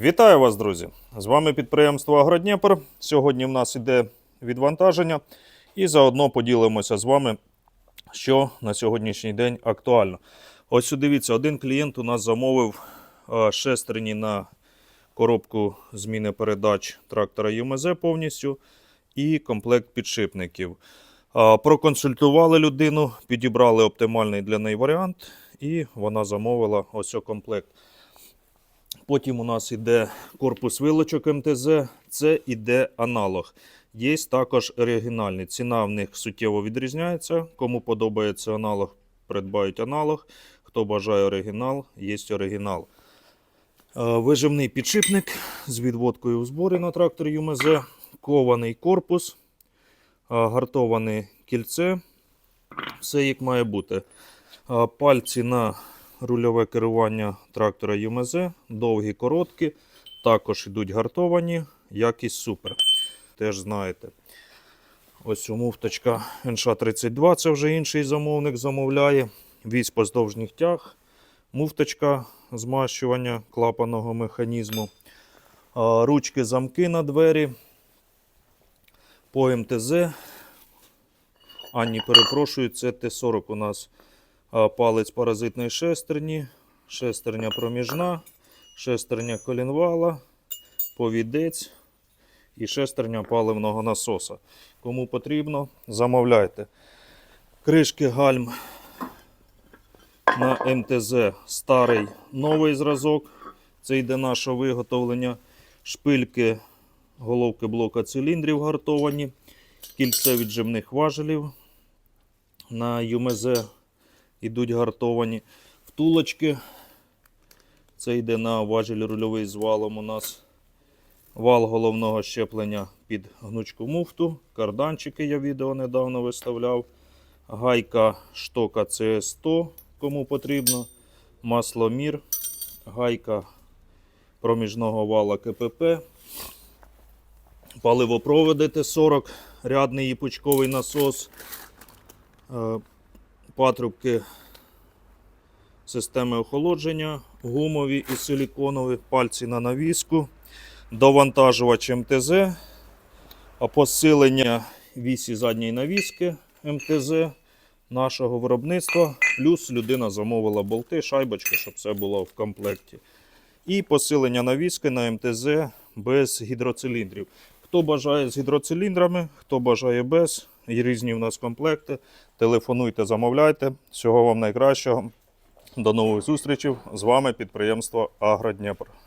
Вітаю вас, друзі! З вами підприємство Агродніпр. Сьогодні в нас іде відвантаження, і заодно поділимося з вами, що на сьогоднішній день актуально. Ось дивіться, один клієнт у нас замовив шестерні на коробку зміни передач трактора ЮМЗ повністю і комплект підшипників. Проконсультували людину, підібрали оптимальний для неї варіант, і вона замовила ось комплект. Потім у нас іде корпус вилочок МТЗ, це іде аналог. Є також оригінальні. Ціна в них суттєво відрізняється. Кому подобається аналог, придбають аналог. Хто бажає оригінал, є оригінал. Е, Виживний підшипник з відводкою в зборі на тракторі ЮМЗ, кований корпус, е, гартоване кільце. Все як має бути. Е, Пальці на рульове керування трактора ЮМЗ, довгі, короткі, також йдуть гартовані, якість супер. Теж знаєте. Ось у муфточка НШ-32, це вже інший замовник замовляє. Вісь поздовжніх тяг, муфточка змащування клапаного механізму, ручки замки на двері. По МТЗ. А, ні, перепрошую, це Т-40 у нас палець паразитної шестерні, шестерня проміжна, шестерня колінвала, повідець і шестерня паливного насоса. Кому потрібно, замовляйте. Кришки гальм на МТЗ старий новий зразок. Це йде наше виготовлення. Шпильки головки блока циліндрів гартовані, кільце віджимних важелів на ЮМЗ йдуть гартовані. Втулочки. Це йде на важіль рульовий з валом у нас. Вал головного щеплення під гнучку муфту. Карданчики я відео недавно виставляв. Гайка штока CS100, кому потрібно. Масломір. Гайка проміжного вала КПП. Паливопроводи Т40, рядний і пучковий насос. Патрубки системи охолодження, гумові і силіконові, пальці на навіску, довантажувач МТЗ, посилення вісі задньої навіски МТЗ нашого виробництва. Плюс людина замовила болти, шайбочки, щоб все було в комплекті. І посилення навіски на МТЗ без гідроциліндрів. Хто бажає з гідроциліндрами, хто бажає без, і різні в нас комплекти. Телефонуйте, замовляйте. Всього вам найкращого. До нових зустрічей. З вами підприємство Агродніпр.